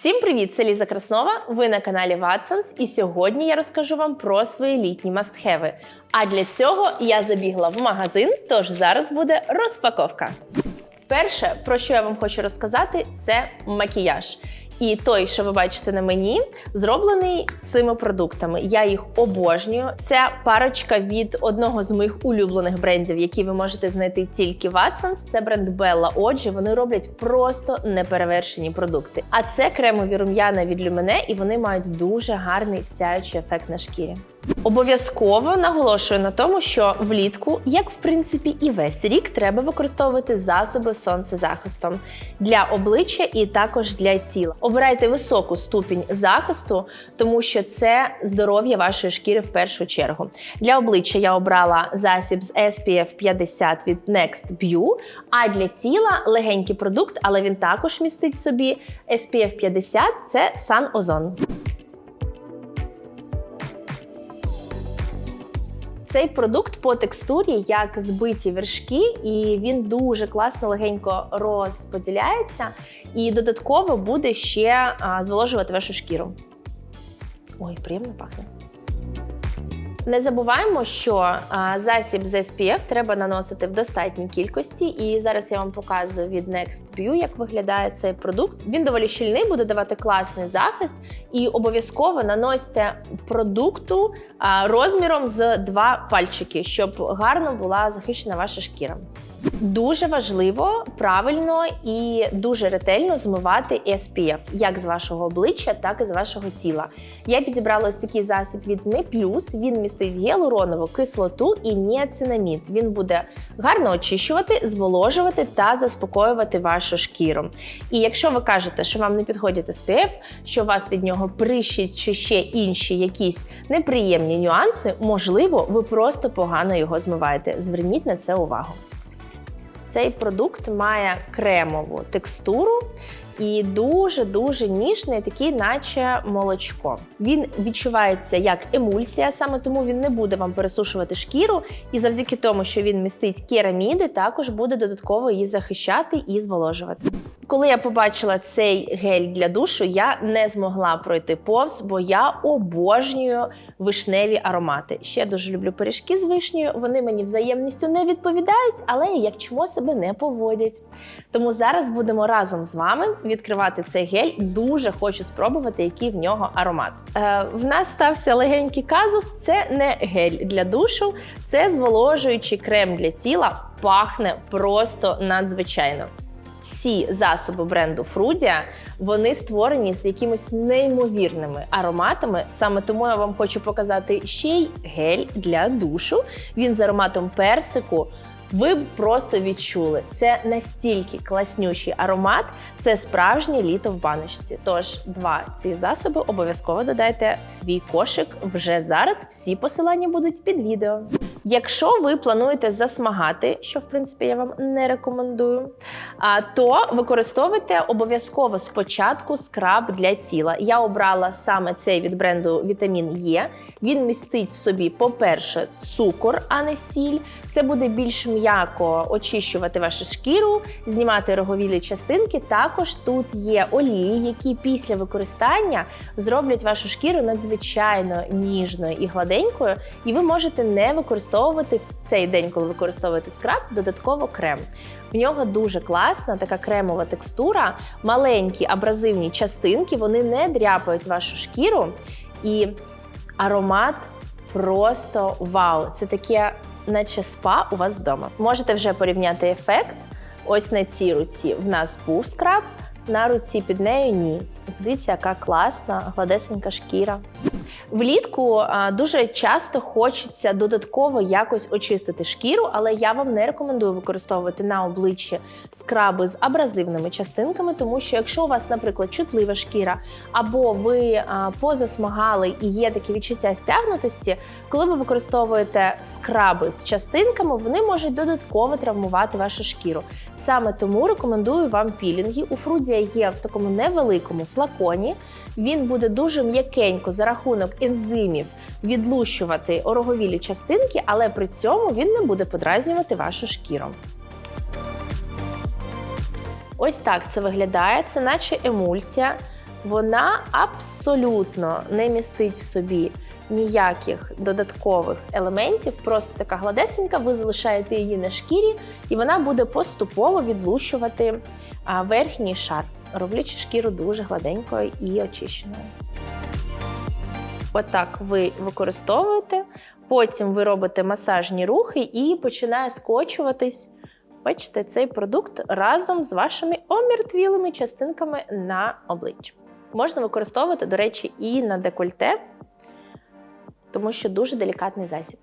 Всім привіт! Це Ліза Краснова. Ви на каналі Watsons, і сьогодні я розкажу вам про свої літні мастхеви. А для цього я забігла в магазин, тож зараз буде розпаковка. Перше, про що я вам хочу розказати, це макіяж. І той, що ви бачите на мені, зроблений цими продуктами. Я їх обожнюю. Це парочка від одного з моїх улюблених брендів, які ви можете знайти тільки в AdSense. Це бренд Bella Отже, Вони роблять просто неперевершені продукти. А це кремові рум'яна від Люмене, і вони мають дуже гарний сяючий ефект на шкірі. Обов'язково наголошую на тому, що влітку, як в принципі і весь рік, треба використовувати засоби сонцезахисту для обличчя і також для тіла. Обирайте високу ступінь захисту, тому що це здоров'я вашої шкіри в першу чергу. Для обличчя я обрала засіб з SPF 50 від Next View, а для тіла легенький продукт, але він також містить в собі SPF 50 – це Sun Ozone. Цей продукт по текстурі як збиті вершки, і він дуже класно легенько розподіляється, і додатково буде ще зволожувати вашу шкіру. Ой, приємно пахне. Не забуваємо, що засіб з SPF треба наносити в достатній кількості, і зараз я вам показую від Next View, як виглядає цей продукт. Він доволі щільний, буде давати класний захист, і обов'язково наносьте продукту розміром з два пальчики, щоб гарно була захищена ваша шкіра. Дуже важливо правильно і дуже ретельно змивати SPF, як з вашого обличчя, так і з вашого тіла. Я підібрала ось такий засіб від Me Plus. Він містить гіалуронову кислоту і ніацинамід. Він буде гарно очищувати, зволожувати та заспокоювати вашу шкіру. І якщо ви кажете, що вам не підходить SPF, що у вас від нього прищить чи ще інші якісь неприємні нюанси, можливо, ви просто погано його змиваєте. Зверніть на це увагу. Цей продукт має кремову текстуру і дуже-дуже ніжний, такий, наче молочко. Він відчувається як емульсія, саме тому він не буде вам пересушувати шкіру, і завдяки тому, що він містить кераміди, також буде додатково її захищати і зволожувати. Коли я побачила цей гель для душу, я не змогла пройти повз, бо я обожнюю вишневі аромати. Ще дуже люблю пиріжки з вишнею. Вони мені взаємністю не відповідають, але як чмо себе не поводять. Тому зараз будемо разом з вами відкривати цей гель. Дуже хочу спробувати, який в нього аромат. Е, В нас стався легенький казус. Це не гель для душу, це зволожуючий крем для тіла. Пахне просто надзвичайно. Всі засоби бренду Frudia, вони створені з якимось неймовірними ароматами. Саме тому я вам хочу показати ще й гель для душу. Він з ароматом персику. Ви б просто відчули це настільки класнючий аромат, це справжнє літо в баночці. Тож два ці засоби обов'язково додайте в свій кошик вже зараз. Всі посилання будуть під відео. Якщо ви плануєте засмагати, що в принципі я вам не рекомендую, то використовуйте обов'язково спочатку скраб для тіла. Я обрала саме цей від бренду Вітамін Е. Він містить в собі, по-перше, цукор, а не сіль. Це буде більш м'яко очищувати вашу шкіру, знімати роговілі частинки. Також тут є олії, які після використання зроблять вашу шкіру надзвичайно ніжною і гладенькою, і ви можете не використовувати в цей день, коли використовуєте скраб, додатково крем. В нього дуже класна така кремова текстура, маленькі абразивні частинки, вони не дряпають вашу шкіру і аромат просто вау! Це таке наче спа у вас вдома. Можете вже порівняти ефект. Ось на цій руці в нас був скраб, на руці під нею ні. Дивіться, яка класна, гладесенька шкіра. Влітку дуже часто хочеться додатково якось очистити шкіру, але я вам не рекомендую використовувати на обличчі скраби з абразивними частинками, тому що якщо у вас, наприклад, чутлива шкіра, або ви позасмагали і є таке відчуття стягнутості, коли ви використовуєте скраби з частинками, вони можуть додатково травмувати вашу шкіру. Саме тому рекомендую вам пілінги. У Фрудія є в такому невеликому флаконі. Він буде дуже м'якенько за рахунок ензимів відлущувати ороговілі частинки, але при цьому він не буде подразнювати вашу шкіру. Ось так це виглядає, це наче емульсія. Вона абсолютно не містить в собі ніяких додаткових елементів, просто така гладесенька, ви залишаєте її на шкірі, і вона буде поступово відлущувати верхній шар, роблячи шкіру дуже гладенькою і очищеною. Отак ви використовуєте, потім ви робите масажні рухи і починає скочуватись. Бачите, цей продукт разом з вашими омертвілими частинками на обличчі. Можна використовувати, до речі, і на декольте, тому що дуже делікатний засіб.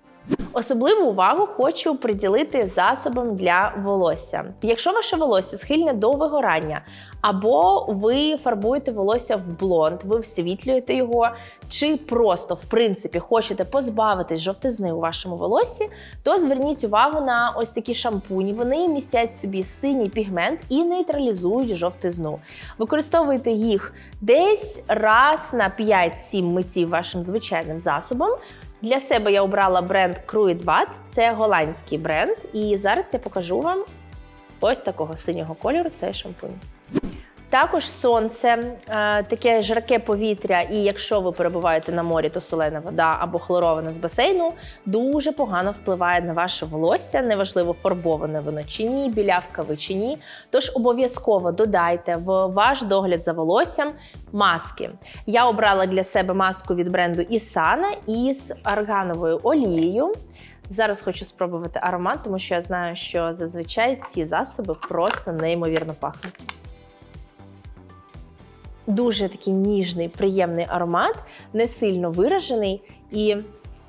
Особливу увагу хочу приділити засобам для волосся. Якщо ваше волосся схильне до вигорання, або ви фарбуєте волосся в блонд, ви всвітлюєте його, чи просто в принципі хочете позбавитись жовтизни у вашому волоссі, то зверніть увагу на ось такі шампуні. Вони містять в собі синій пігмент і нейтралізують жовтизну. Використовуйте їх десь раз на 5-7 миттів вашим звичайним засобом. Для себе я обрала бренд Cruidvat, це голландський бренд, і зараз я покажу вам ось такого синього кольору. Цей шампунь. Також сонце, е, таке жарке повітря, і якщо ви перебуваєте на морі, то солена вода або хлорована з басейну дуже погано впливає на ваше волосся, неважливо фарбоване воно чи ні, білявка ви чи ні. Тож обов'язково додайте в ваш догляд за волоссям маски. Я обрала для себе маску від бренду Isana із аргановою олією. Зараз хочу спробувати аромат, тому що я знаю, що зазвичай ці засоби просто неймовірно пахнуть. Дуже такий ніжний, приємний аромат, не сильно виражений. І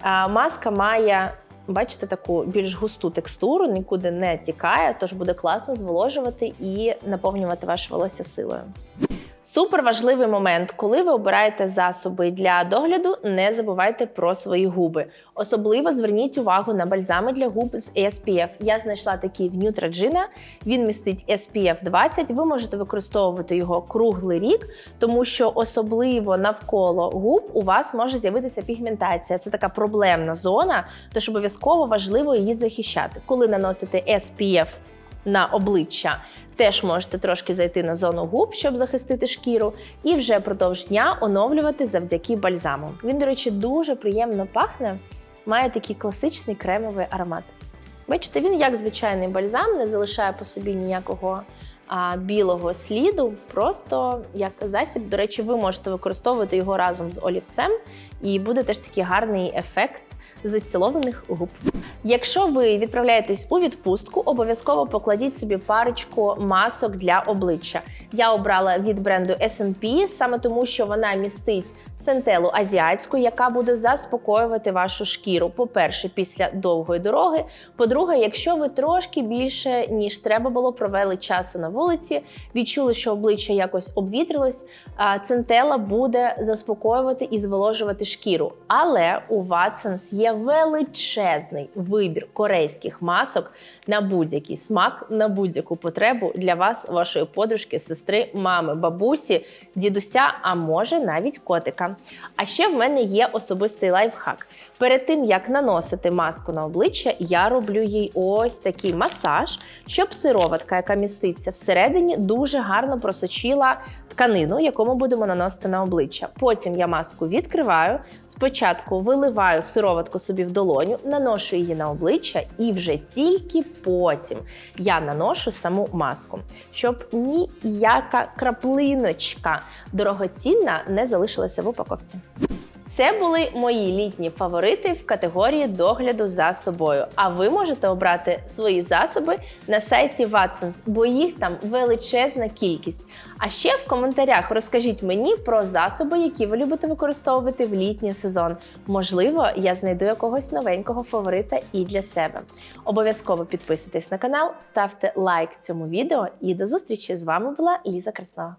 а, маска має, бачите, таку більш густу текстуру, нікуди не тікає, тож буде класно зволожувати і наповнювати ваше волосся силою. Супер важливий момент, коли ви обираєте засоби для догляду, не забувайте про свої губи. Особливо зверніть увагу на бальзами для губ з SPF. Я знайшла такий в Neutrogena, Він містить SPF 20. Ви можете використовувати його круглий рік, тому що особливо навколо губ у вас може з'явитися пігментація. Це така проблемна зона, тож обов'язково важливо її захищати. Коли наносите SPF на обличчя. Теж можете трошки зайти на зону губ, щоб захистити шкіру, і вже продовж дня оновлювати завдяки бальзаму. Він, до речі, дуже приємно пахне, має такий класичний кремовий аромат. Бачите, він як звичайний бальзам, не залишає по собі ніякого а, білого сліду, просто як засіб. До речі, ви можете використовувати його разом з олівцем, і буде теж такий гарний ефект зацілованих губ. Якщо ви відправляєтесь у відпустку, обов'язково покладіть собі парочку масок для обличчя. Я обрала від бренду S&P, саме тому, що вона містить центелу азіатську, яка буде заспокоювати вашу шкіру. По-перше, після довгої дороги. По-друге, якщо ви трошки більше ніж треба було провели часу на вулиці, відчули, що обличчя якось обвітрилось, центела буде заспокоювати і зволожувати шкіру. Але у Watsons є величезний вибір корейських масок на будь-який смак, на будь-яку потребу для вас, вашої подружки, сестри, мами, бабусі, дідуся, а може навіть котика. А ще в мене є особистий лайфхак. Перед тим як наносити маску на обличчя, я роблю їй ось такий масаж, щоб сироватка, яка міститься всередині, дуже гарно просочила тканину, яку ми будемо наносити на обличчя. Потім я маску відкриваю. Спочатку виливаю сироватку собі в долоню, наношу її на обличчя, і вже тільки потім я наношу саму маску, щоб ніяка краплиночка дорогоцінна не залишилася в упаковці. Це були мої літні фаворити в категорії догляду за собою. А ви можете обрати свої засоби на сайті Watsons, бо їх там величезна кількість. А ще в коментарях розкажіть мені про засоби, які ви любите використовувати в літній сезон. Можливо, я знайду якогось новенького фаворита і для себе. Обов'язково підписуйтесь на канал, ставте лайк цьому відео і до зустрічі! З вами була Ліза Краснова.